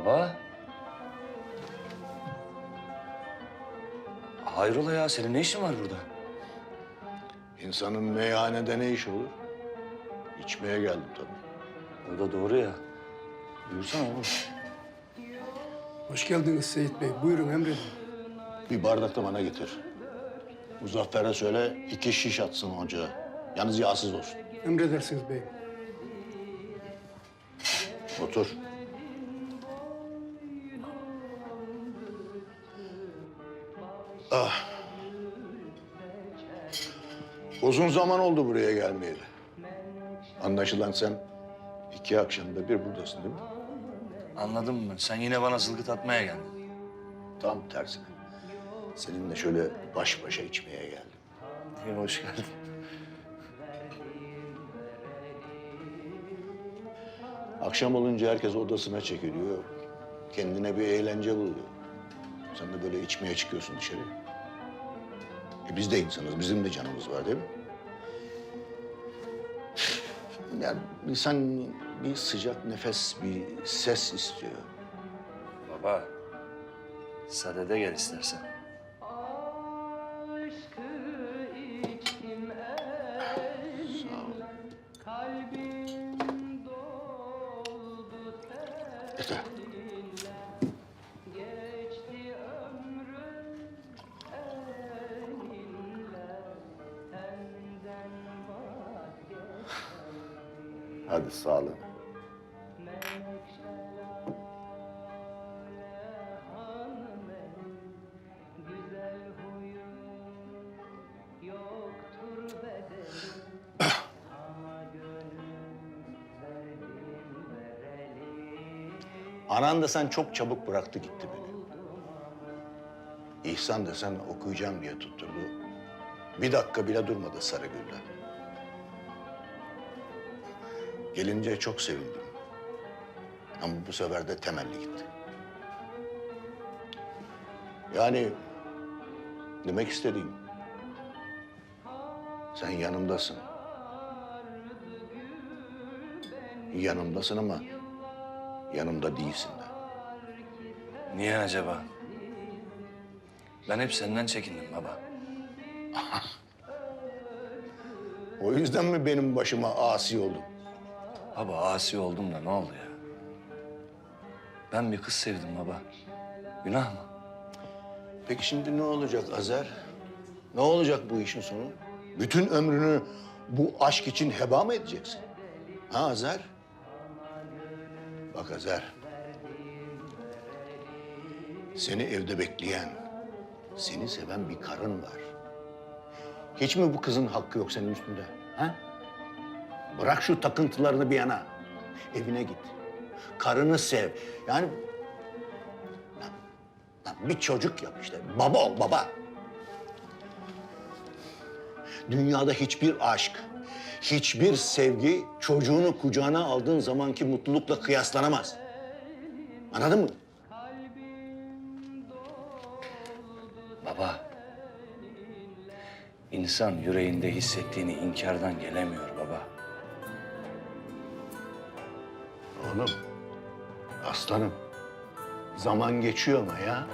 Baba. Hayrola ya senin ne işin var burada? İnsanın meyhanede ne iş olur? İçmeye geldim tabii. O da doğru ya. Buyursana oğlum. Hoş geldiniz Seyit Bey. Buyurun emredin. Bir bardak da bana getir. Muzaffer'e söyle iki şiş atsın ocağa. Yalnız yağsız olsun. Emredersiniz beyim. Otur. Ah. Uzun zaman oldu buraya gelmeyeli. Anlaşılan sen iki akşamda bir buradasın değil mi? Anladım mı? Sen yine bana zılgıt atmaya geldin. Tam tersine. Seninle şöyle baş başa içmeye geldim. İyi, hoş geldin. Akşam olunca herkes odasına çekiliyor. Kendine bir eğlence buluyor. Sen de böyle içmeye çıkıyorsun dışarı. E biz de insanız, bizim de canımız var değil mi? Yani insan bir sıcak nefes, bir ses istiyor. Baba. Sadede gel istersen. Sağ ol. Yeter. Hadi sağ olun. Anan da sen çok çabuk bıraktı gitti beni. İhsan desen okuyacağım diye tutturdu. Bir dakika bile durmadı Sarıgül'de. Gelince çok sevindim. Ama bu sefer de temelli gitti. Yani demek istediğim sen yanımdasın. Yanımdasın ama yanımda değilsin de. Niye acaba? Ben hep senden çekindim baba. O yüzden mi benim başıma asi oldun? Baba asi oldum da ne oldu ya? Ben bir kız sevdim baba. Günah mı? Peki şimdi ne olacak Azer? Ne olacak bu işin sonu? Bütün ömrünü bu aşk için heba mı edeceksin? Ha Azer? Bak Azer. Seni evde bekleyen, seni seven bir karın var. Hiç mi bu kızın hakkı yok senin üstünde? Ha? Bırak şu takıntılarını bir yana. Evine git. Karını sev. Yani Lan bir çocuk yap işte. Baba ol baba. Dünyada hiçbir aşk, hiçbir sevgi çocuğunu kucağına aldığın zamanki mutlulukla kıyaslanamaz. Anladın mı? Baba. İnsan yüreğinde hissettiğini inkardan gelemiyor Oğlum, aslanım. Zaman geçiyor ama ya.